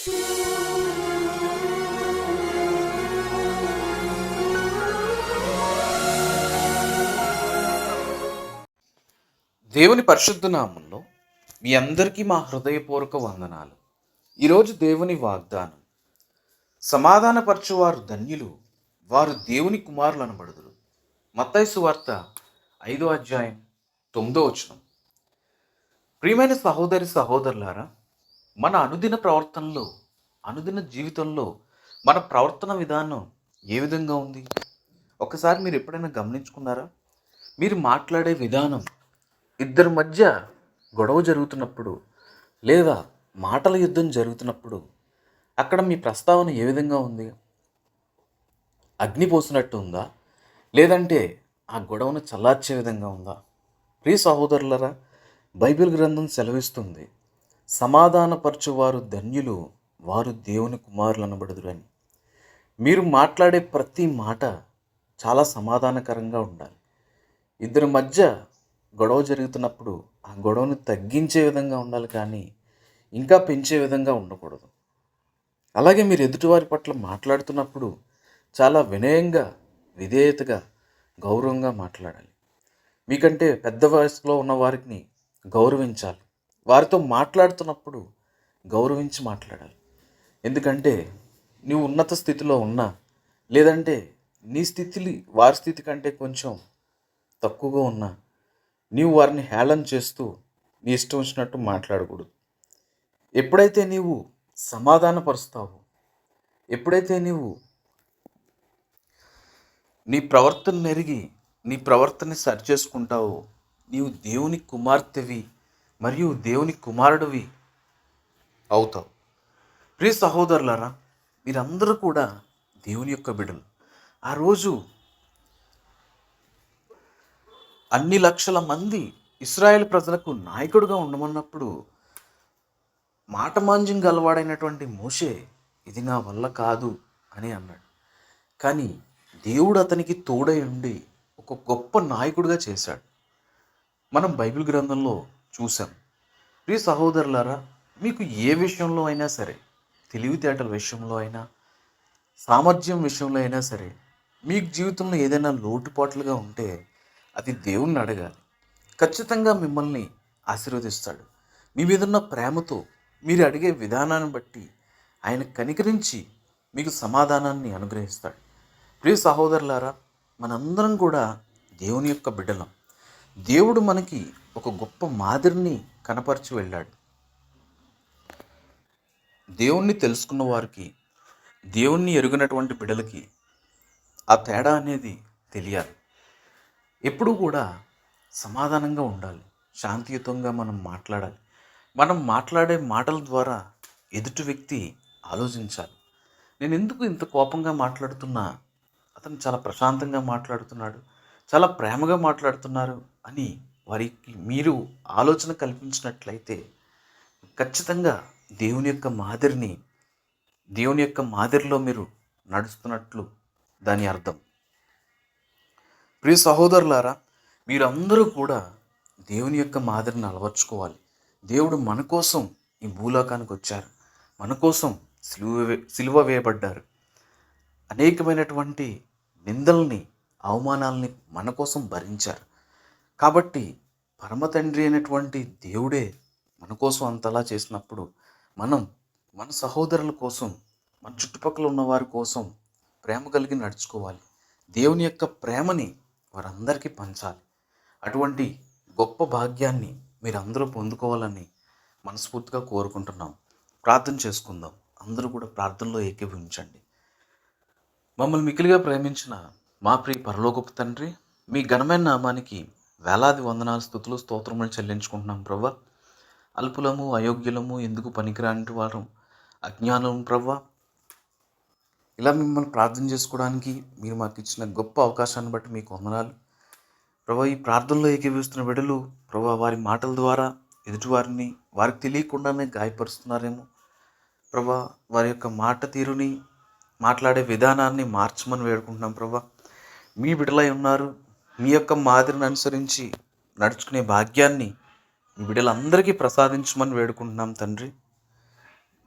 దేవుని పరిశుద్ధ నామంలో మీ అందరికీ మా హృదయపూర్వక వందనాలు. ఈరోజు దేవుని వాగ్దానం సమాధానపరచువారు ధన్యులు వారు దేవుని కుమారులు అనబడుదురు. మత్తైసు వార్త ఐదో అధ్యాయం తొమ్మిదో వచనం. ప్రియమైన సహోదరి సహోదరులారా మన అనుదిన ప్రవర్తనలో అనుదిన జీవితంలో మన ప్రవర్తన విధానం ఏ విధంగా ఉంది? ఒకసారి మీరు ఎప్పుడైనా గమనించుకున్నారా? మీరు మాట్లాడే విధానం ఇద్దరి మధ్య గొడవ జరుగుతున్నప్పుడు లేదా మాటల యుద్ధం జరుగుతున్నప్పుడు అక్కడ మీ ప్రస్తావన ఏ విధంగా ఉంది? అగ్ని పోసినట్టు ఉందా? లేదంటే ఆ గొడవను చల్లార్చే విధంగా ఉందా? ప్రియ సహోదరులరా బైబిల్ గ్రంథం సెలవిస్తుంది సమాధానపరచువారు ధన్యులు వారు దేవుని కుమారులు అనబడుదురని మీరు మాట్లాడే ప్రతి మాట చాలా సమాధానకరంగా ఉండాలి. ఇద్దరి మధ్య గొడవ జరుగుతున్నప్పుడు ఆ గొడవను తగ్గించే విధంగా ఉండాలి కానీ ఇంకా పెంచే విధంగా ఉండకూడదు. అలాగే మీరు ఎదుటివారి పట్ల మాట్లాడుతున్నప్పుడు చాలా వినయంగా విధేయతగా గౌరవంగా మాట్లాడాలి. మీకంటే పెద్ద వయసులో ఉన్న వారిని గౌరవించాలి. వారితో మాట్లాడుతున్నప్పుడు గౌరవించి మాట్లాడాలి. ఎందుకంటే నీవు ఉన్నత స్థితిలో ఉన్నా లేదంటే నీ స్థితిని వారి స్థితి కంటే కొంచెం తక్కువగా ఉన్నా నీవు వారిని హేళన చేస్తూ నీ ఇష్టం వచ్చినట్టు మాట్లాడకూడదు. ఎప్పుడైతే నీవు సమాధానపరుస్తావో ఎప్పుడైతే నీవు నీ ప్రవర్తన నెరిగి నీ ప్రవర్తనని సరి చేసుకుంటావో నీవు దేవుని కుమార్తెవి మరియు దేవుని కుమారుడివి అవుతావు. ప్రియ సహోదరులారా మీరందరూ కూడా దేవుని యొక్క బిడ్డలు. ఆ రోజు అన్ని లక్షల మంది ఇస్రాయేల్ ప్రజలకు నాయకుడిగా ఉండమన్నప్పుడు మాటమాంజ్యం గలవాడైనటువంటి మోషే ఇది నా వల్ల కాదు అని అన్నాడు. కానీ దేవుడు అతనికి తోడై ఉండి ఒక గొప్ప నాయకుడిగా చేశాడు. మనం బైబిల్ గ్రంథంలో చూసాం ప్రియ సహోదరులారా మీకు ఏ విషయంలో అయినా సరే తెలివితేటల విషయంలో అయినా సామర్థ్యం విషయంలో అయినా సరే మీకు జీవితంలో ఏదైనా లోటుపాట్లుగా ఉంటే అది దేవుణ్ణి అడగాలి. ఖచ్చితంగా మిమ్మల్ని ఆశీర్వదిస్తాడు. మీ మీద ఉన్న ప్రేమతో మీరు అడిగే విధానాన్ని బట్టి ఆయన కనికరించి మీకు సమాధానాన్ని అనుగ్రహిస్తాడు. ప్రియ సహోదరులారా మనందరం కూడా దేవుని యొక్క బిడ్డలం. దేవుడు మనకి ఒక గొప్ప మాదిరిని కనపరిచి వెళ్ళాడు. దేవుణ్ణి తెలుసుకున్న వారికి దేవుణ్ణి ఎరుగినటువంటి బిడలకి ఆ తేడా అనేది తెలియాలి. ఎప్పుడూ కూడా సమాధానంగా ఉండాలి. శాంతియుతంగా మనం మాట్లాడాలి. మనం మాట్లాడే మాటల ద్వారా ఎదుటి వ్యక్తి ఆలోచించాలి. నేను ఎందుకు ఇంత కోపంగా మాట్లాడుతున్నా? అతను చాలా ప్రశాంతంగా మాట్లాడుతున్నాడు. చాలా ప్రేమగా మాట్లాడుతున్నారు అని వారికి మీరు ఆలోచన కల్పించినట్లయితే ఖచ్చితంగా దేవుని యొక్క మాదిరిని దేవుని యొక్క మాదిరిలో మీరు నడుస్తున్నట్లు దాని అర్థం. ప్రియ సహోదరులారా మీరందరూ కూడా దేవుని యొక్క మాదిరిని అలవర్చుకోవాలి. దేవుడు మన కోసం ఈ భూలోకానికి వచ్చారు. మన కోసం సిలువ సిలువ వేయబడ్డారు. అనేకమైనటువంటి నిందల్ని అవమానాల్ని మన కోసం భరించారు. కాబట్టి పరమ తండ్రి అయినటువంటి దేవుడే మన కోసం అంతలా చేసినప్పుడు మనం మన సహోదరుల కోసం మన చుట్టుపక్కల ఉన్న వారి కోసం ప్రేమ కలిగి నడుచుకోవాలి. దేవుని యొక్క ప్రేమని వారందరికీ పంచాలి. అటువంటి గొప్ప భాగ్యాన్ని మీరందరూ పొందుకోవాలని మనస్ఫూర్తిగా కోరుకుంటున్నాం. ప్రార్థన చేసుకుందాం. అందరూ కూడా ప్రార్థనలో ఏకీభవించండి. మమ్మల్ని మికిలిగా ప్రేమించిన మా ప్రియ పరలోకపు తండ్రి మీ ఘనమైన నామానికి వేలాది వందనాలు స్థుతులు స్తోత్రములు చెల్లించుకుంటున్నాం ప్రభా అల్పులము అయోగ్యులము ఎందుకు పనికిరాని వారం? అజ్ఞానం ప్రభా ఇలా మిమ్మల్ని ప్రార్థన చేసుకోవడానికి మీరు మాకు ఇచ్చిన గొప్ప అవకాశాన్ని బట్టి మీకు వందనాలు. ప్రభా ఈ ప్రార్థనలో ఏకీవిస్తున్న బిడ్డలు ప్రభా వారి మాటల ద్వారా ఎదుటివారిని వారికి తెలియకుండానే గాయపరుస్తున్నారేమో. ప్రభా వారి యొక్క మాట తీరుని మాట్లాడే విధానాన్ని మార్చమని వేడుకుంటున్నాం ప్రభా మీ బిడ్డలై ఉన్నారు మీ యొక్క మాదిరిని అనుసరించి నడుచుకునే భాగ్యాన్ని మీ బిడ్డలందరికీ ప్రసాదించమని వేడుకుంటున్నాం తండ్రి.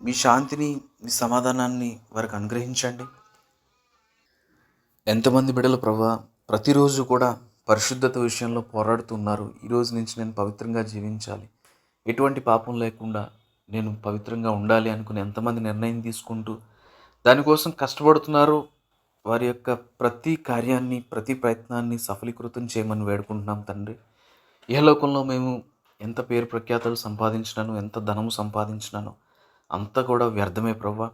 మీ శాంతిని మీ సమాధానాన్ని వారికి అనుగ్రహించండి. ఎంతమంది బిడ్డలు ప్రభా ప్రతిరోజు కూడా పరిశుద్ధత విషయంలో పోరాడుతున్నారు ఈ రోజు నుంచి నేను పవిత్రంగా జీవించాలి. ఎటువంటి పాపం లేకుండా నేను పవిత్రంగా ఉండాలి అనుకుని ఎంతమంది నిర్ణయం తీసుకుంటూ దానికోసం కష్టపడుతున్నారు. వారి యొక్క ప్రతి కార్యాన్ని ప్రతి ప్రయత్నాన్ని సఫలీకృతం చేయమని వేడుకుంటున్నాం తండ్రి. ఏ లోకంలో మేము ఎంత పేరు ప్రఖ్యాతలు సంపాదించినాను ఎంత ధనము సంపాదించినాను అంతా కూడా వ్యర్థమే ప్రవ్వా.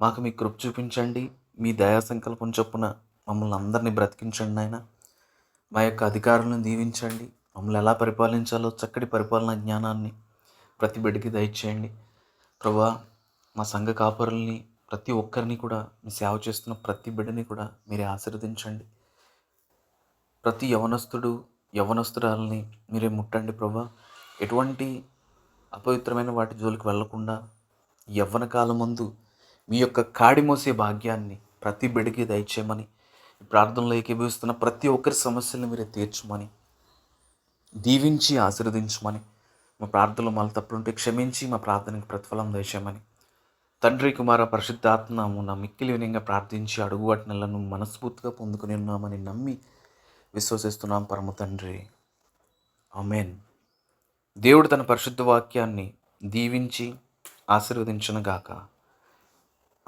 మాకు మీ కృప చూపించండి మీ దయా సంకల్పం చొప్పున మమ్మల్ని అందరినీ బ్రతికించండి నాయన. మా యొక్క అధికారులను దీవించండి మమ్మల్ని ఎలా పరిపాలించాలో చక్కటి పరిపాలన జ్ఞానాన్ని ప్రతి బిడ్డకి దయచేయండి. ప్రభా మా సంఘ కాపరుల్ని ప్రతి ఒక్కరిని కూడా మీ సేవ చేస్తున్న ప్రతి బిడ్డని కూడా మీరే ఆశీర్వదించండి. ప్రతి యవనస్తుడు యవనస్తురాలని మీరే ముట్టండి ప్రభా. ఎటువంటి అపవిత్రమైన వాటి జోలికి వెళ్ళకుండా యవ్వన కాలం ముందు మీ యొక్క కాడి మోసే భాగ్యాన్ని ప్రతి బిడ్డకి దయచేయమని ప్రార్థనలో ఏకీభవిస్తున్న ప్రతి ఒక్కరి సమస్యలను మీరే తీర్చమని దీవించి ఆశీర్వదించమని మా ప్రార్థనలో మళ్ళీ తప్పులుంటే క్షమించి మా ప్రార్థనకి ప్రతిఫలం దయచేయమని. తండ్రి కుమార పరిశుద్ధాత్మము నా మిక్కిలి వినంగా ప్రార్థించి అడుగువట్నలను మనస్ఫూర్తిగా పొందుకుని ఉన్నామని నమ్మి విశ్వసిస్తున్నాం. పరమ తండ్రి. అమెన్ దేవుడు తన పరిశుద్ధ వాక్యాన్ని దీవించి ఆశీర్వదించునుగాక.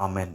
అమెన్